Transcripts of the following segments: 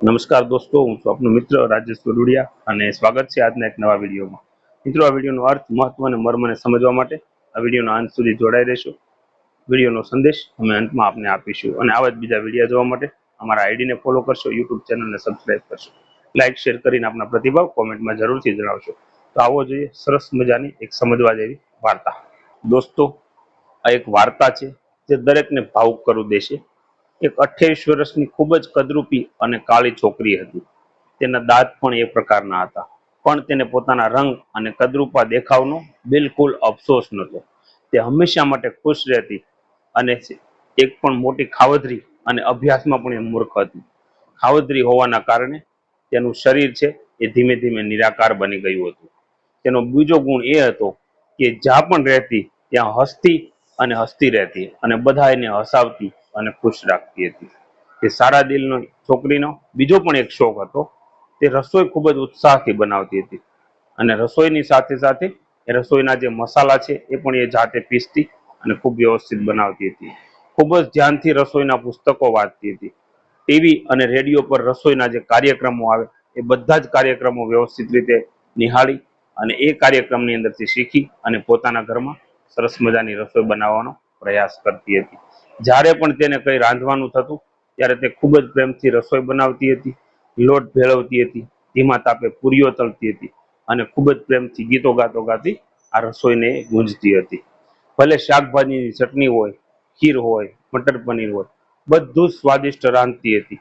નમસ્કાર દોસ્તો, હું છું આપનો મિત્ર રાજેશ ગડુડિયા અને સ્વાગત છે આજના એક નવા વિડીયોમાં. મિત્રો, આ વિડીયોનો અર્થ મહત્વ અને મર્મને સમજવા માટે આ વિડીયોના અંત સુધી જોડાઈ રહેશો. વિડીયોનો સંદેશ અમે અંતમાં આપને આપીશું અને આવા જ બીજા વીડિયો જોવા માટે અમારા આઈડીને ફોલો કરશો, યુટ્યુબ ચેનલને સબસ્ક્રાઇબ કરશો. લાઇક શેર કરીને આપના પ્રતિભાવ કોમેન્ટમાં જરૂરથી જણાવશો. તો આવો જોઈએ સરસ મજાની એક સમજવા જેવી વાર્તા. દોસ્તો, આ એક વાર્તા છે જે દરેકને ભાવુક કરી દેશે. એક અઠ્યાવીસ વર્ષની ખૂબ જ કદરૂપી અને કાળી છોકરી હતી. તેના દાંત પણ એ પ્રકારના હતા. પણ તેને પોતાના રંગ અને કદરૂપા દેખાવનો બિલકુલ અફસોસ નહોતો. તે હંમેશા માટે ખુશ રહેતી અને એક પણ મોટી ખાવધરી અને અભ્યાસમાં પણ એ મૂર્ખ હતી. ખાવધરી હોવાના કારણે તેનું શરીર છે એ ધીમે ધીમે નિરાકાર બની ગયું હતું. તેનો બીજો ગુણ એ હતો કે જ્યાં પણ રહેતી ત્યાં હસતી અને હસતી રહેતી અને બધા એને હસાવતી અને ખુશ રાખતી હતી. તે સારા દિલનો છોકરીનો બીજો પણ એક શોખ હતો. તે રસોઈ ખૂબ જ ઉત્સાહથી બનાવતી હતી. અને રસોઈની સાથે સાથે એ રસોઈના જે મસાલા છે એ પણ એ જાતે પીસતી અને ખૂબ વ્યવસ્થિત બનાવતી હતી. ખૂબ જ ધ્યાનથી રસોઈના પુસ્તકો વાંચતી હતી. ટીવી અને રેડિયો પર રસોઈના જે કાર્યક્રમો આવે, એ બધા જ કાર્યક્રમો વ્યવસ્થિત રીતે નિહાળી અને એ કાર્યક્રમની અંદરથી શીખી અને પોતાના ઘરમાં સરસ મજાની રસોઈ બનાવવાનો પ્રયાસ કરતી હતી. જ્યારે પણ તેને કંઈ રાંધવાનું થતું, ત્યારે તે ખૂબ જ પ્રેમથી રસોઈ બનાવતી હતી, લોટ ભેળવતી હતી, ધીમા તાપે પૂરીઓ તળતી હતી અને ખૂબ જ પ્રેમથી ગીતો ગાતો ગાતી આ રસોઈને ગુંજતી હતી. ભલે શાકભાજીની ચટણી હોય, ખીર હોય, મટર પનીર હોય, બધું સ્વાદિષ્ટ રાંધતી હતી.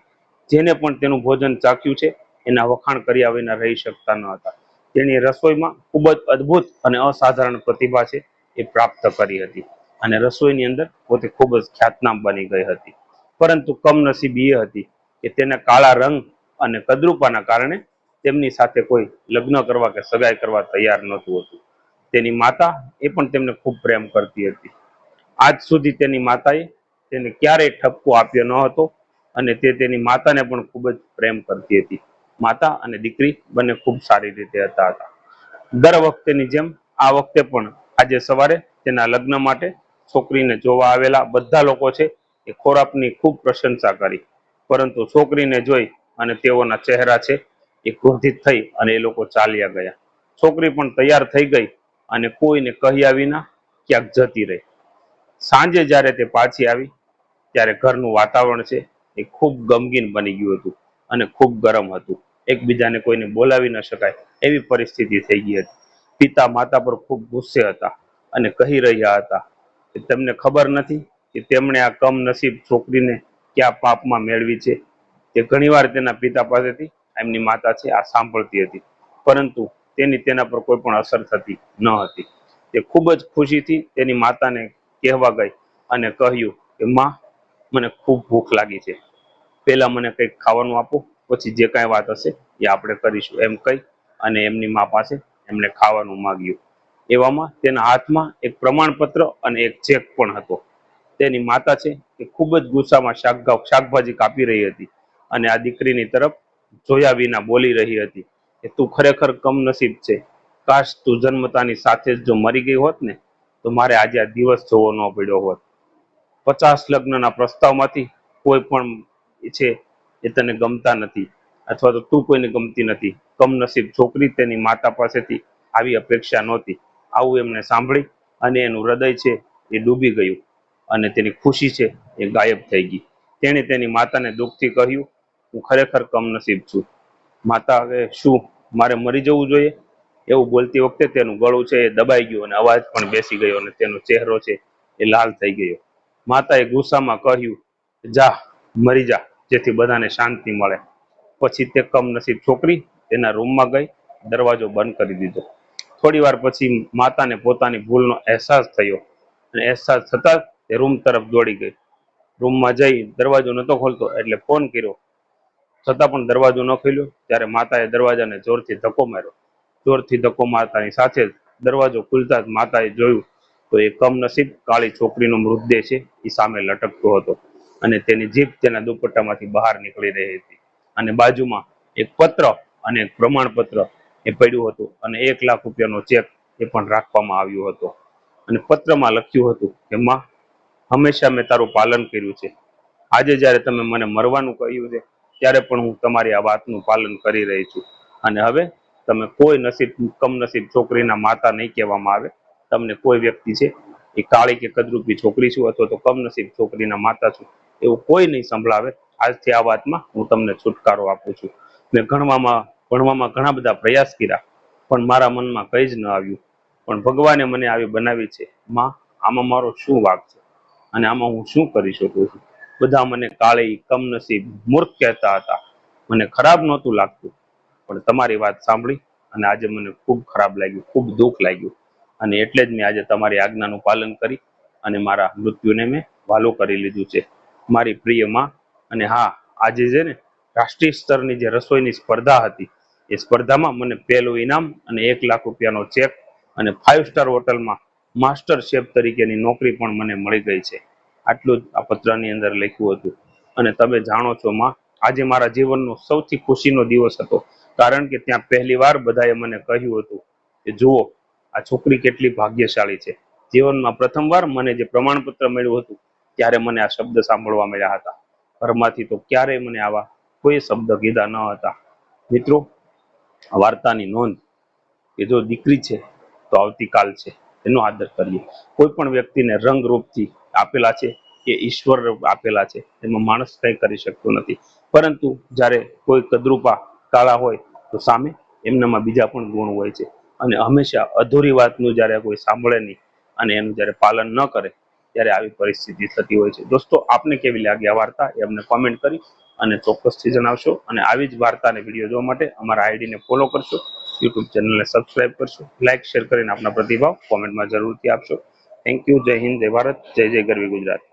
જેને પણ તેનું ભોજન ચાખ્યું છે, એના વખાણ કર્યા વિના રહી શકતા ન હતા. તેની રસોઈમાં ખૂબ જ અદ્ભુત અને અસાધારણ પ્રતિભા છે એ પ્રાપ્ત કરી હતી. અને રસોઈની અંદર પોતે ખૂબ જ ખ્યાતનામ બની ગઈ હતી. પરંતુ કમનસીબી એ હતી કે તેના કાળા રંગ અને કદરૂપાના કારણે તેમની સાથે કોઈ લગ્ન કરવા કે સગાઈ કરવા તૈયાર નહોતું હતું. તેની માતા એ પણ તેમને ખૂબ પ્રેમ કરતી હતી. આજ સુધી તેની માતાએ તેને ક્યારેય ઠપકો આપ્યો ન હતો અને તે તેની માતાને પણ ખૂબ જ પ્રેમ કરતી હતી. માતા અને દીકરી બંને ખૂબ સારી રીતે હતા હતા. દર વખતેની જેમ આ વખતે પણ આજે સવારે તેના લગ્ન માટે છોકરીને જોવા આવેલા બધા લોકો છે એ ખોરાકની ખૂબ પ્રશંસા કરી. પરંતુ છોકરીને જોઈ અને તેઓના ચહેરા છે એ ક્રોધિત થઈ અને એ લોકો ચાલ્યા ગયા. છોકરી પણ તૈયાર થઈ ગઈ અને કોઈને કહ્યા વિના ક્યાંક જતી રહી. સાંજે જ્યારે તે પાછી આવી, ત્યારે ઘરનું વાતાવરણ છે એ ખૂબ ગમગીન બની ગયું હતું અને ખૂબ ગરમ હતું. એકબીજાને કોઈને બોલાવી ન શકાય એવી પરિસ્થિતિ થઈ ગઈ હતી. પિતા માતા પર ખૂબ ગુસ્સે હતા અને કહી રહ્યા હતા તેમને ખબર નથી કે તેમણે આ કમનસીબ છોકરીને ક્યાં પાપમાં મેળવી છે? તે ઘણીવાર તેના પિતા પાસેથી એમની માતા છે, આ સાંભળતી હતી. પરંતુ તેની તેના પર કોઈ પણ અસર થતી ન હતી. તે ખૂબ જ ખુશીથી તેની માતાને કહેવા ગઈ અને કહ્યું કે, માં, મને ખૂબ ભૂખ લાગી છે. પહેલાં મને કંઈક ખાવાનું આપો, પછી જે કાંઈ વાત હશે એ આપણે કરીશું. એમ કહી અને એમની મા પાસે એમણે ખાવાનું માગ્યું. એવામાં તેના હાથમાં એક પ્રમાણપત્ર અને એક ચેક પણ હતો. તેની માતા છે એ ખૂબ જ ગુસ્સામાં શાક શાકભાજી કાપી રહી હતી અને આ દીકરીની તરફ જોયા વિના બોલી રહી હતી કે તું ખરેખર કમનસીબ છે. કાશ તું જન્મતાની સાથે જ જો મરી ગઈ હોત ને, તો મારે આજે આ દિવસ જોવો ન પડ્યો હોત. પચાસ લગ્નના પ્રસ્તાવમાંથી કોઈ પણ છે એ તને ગમતા નથી અથવા તો તું કોઈને ગમતી નથી. કમનસીબ છોકરી તેની માતા પાસેથી આવી અપેક્ષા નહોતી. આવું એમને સાંભળી અને એનું હૃદય છે એ ડૂબી ગયું અને તેની ખુશી છે એ ગાયબ થઈ ગઈ. તેણે તેની માતાને દુઃખથી કહ્યું, હું ખરેખર કમનસીબ છું. માતા, હવે શું મારે મરી જવું જોઈએ? એવું બોલતી વખતે તેનું ગળું છે એ દબાઈ ગયું અને અવાજ પણ બેસી ગયો અને તેનો ચહેરો છે એ લાલ થઈ ગયો. માતાએ ગુસ્સામાં કહ્યું, જા, મરી જા, જેથી બધાને શાંતિ મળે. પછી તે કમનસીબ છોકરી તેના રૂમમાં ગઈ, દરવાજો બંધ કરી દીધો. થોડી વાર પછી માતાને પોતાની ભૂલનો અહેસાસ થયો અને અહેસાસ થતા તે રૂમ તરફ દોડી ગઈ. રૂમમાં જઈ દરવાજો નહોતો ખોલતો એટલે ફોન કર્યો. છતાં પણ દરવાજો ન ખોલ્યો. ત્યારે માતાએ દરવાજાને જોરથી ધક્કો માર્યો. જોરથી ધક્કો મારતાની સાથે જ દરવાજો ખુલતા જ માતાએ જોયું તો એ કમનસીબ કાળી છોકરીનો મૃતદેહ છે એ સામે લટકતો હતો અને તેની જીભ તેના દુપટ્ટામાંથી બહાર નીકળી રહી હતી. અને બાજુમાં એક પત્ર અને એક પ્રમાણપત્ર એ પડ્યું હતું અને એક લાખ રૂપિયાનો ચેક એ પણ રાખવામાં આવ્યો હતો. અને પત્રમાં લખ્યું હતું કે, માં, હંમેશા મેં તારું પાલન કર્યું છે. આજે જ્યારે તમે મને મરવાનું કહ્યું છે, ત્યારે પણ હું તમારી આ વાતનું પાલન કરી રહી છું. અને હવે તમે કોઈ નસીબ, કમનસીબ છોકરીના માતા નહીં કહેવામાં આવે. તમને કોઈ વ્યક્તિ છે, એ કાળી કે કદરૂપી છોકરી છું અથવા તો કમનસીબ છોકરીના માતા છું, એવું કોઈ નહીં સંભળાવે. આજથી આ વાતમાં હું તમને છુટકારો આપું છું. મેં ભણવામાં ભણવામાં ઘણા બધા પ્રયાસ કર્યા, પણ મારા મનમાં કંઈ જ ન આવ્યું. પણ ભગવાને મને આવી બનાવી છે, માં, આમાં મારો શું વાક છે? અને આમાં હું શું કરી શકું છું? બધા મને કાળી, કમનસીબ, મૂર્ખ કહેતા હતા. મને ખરાબ નહોતું લાગતું, પણ તમારી વાત સાંભળી અને આજે મને ખૂબ ખરાબ લાગ્યું, ખૂબ દુઃખ લાગ્યું. અને એટલે જ મેં આજે તમારી આજ્ઞાનું પાલન કરી અને મારા મૃત્યુને મેં વાલો કરી લીધું છે. મારી પ્રિયમાં, અને હા, આજે છે ને, રાષ્ટ્રીય સ્તરની જે રસોઈની સ્પર્ધા હતી એ સ્પર્ધામાં મને પહેલું ઇનામ અને એક લાખ રૂપિયાનો ચેક અને ફાઇવ સ્ટાર હોટલમાં માસ્ટર શેફ તરીકેની નોકરી પણ મને મળી ગઈ છે. આટલું જ આ પત્રની અંદર લખ્યું હતું. અને તમે જાણો છો માં, આજે મારા જીવનનો સૌથી ખુશીનો દિવસ હતો. કારણ કે ત્યાં પહેલીવાર બધાએ મને કહ્યું હતું કે, જુઓ, આ છોકરી કેટલી ભાગ્યશાળી છે. જીવનમાં પ્રથમવાર મને જે પ્રમાણપત્ર મળ્યું હતું, ત્યારે મને આ શબ્દ સાંભળવા મળ્યા હતા. ઘરમાંથી તો ક્યારેય મને આવા કોઈ શબ્દ કીધા ન હતા. મિત્રો વાર્તાની નોંધ કે જો દીકરી છે, તો આવતીકાલ છે, એનો આદર કરીએ. કોઈ પણ વ્યક્તિને રંગ રૂપથી આપેલા છે કે ઈશ્વર આપેલા છે, એમાં માણસ કંઈ કરી શકતો નથી. પરંતુ જ્યારે કોઈ કદરૂપા કાળા હોય, તો સામે એમનામાં બીજા પણ ગુણ હોય છે. અને હંમેશા અધૂરી વાતનું જ્યારે કોઈ સાંભળે નહીં અને એનું જ્યારે પાલન ન કરે, ત્યારે આવી પરિસ્થિતિ થતી હોય છે. દોસ્તો, આપને કેવી લાગી આ વાર્તા? એ અમને કોમેન્ટ કરી અને ચોક્કસથી જણાવશો અને આવી જ વાર્તા અને વીડિયો જોવા માટે અમારા આઈડીને ફોલો કરશો યુટ્યુબ ચેનલને સબસ્ક્રાઇબ કરશો લાઇક શેર કરીને આપના પ્રતિભાવ કોમેન્ટમાં જરૂરથી આપશો. થેન્ક યુ જય હિન્દ, જય ભારત, જય જય ગરવી ગુજરાત.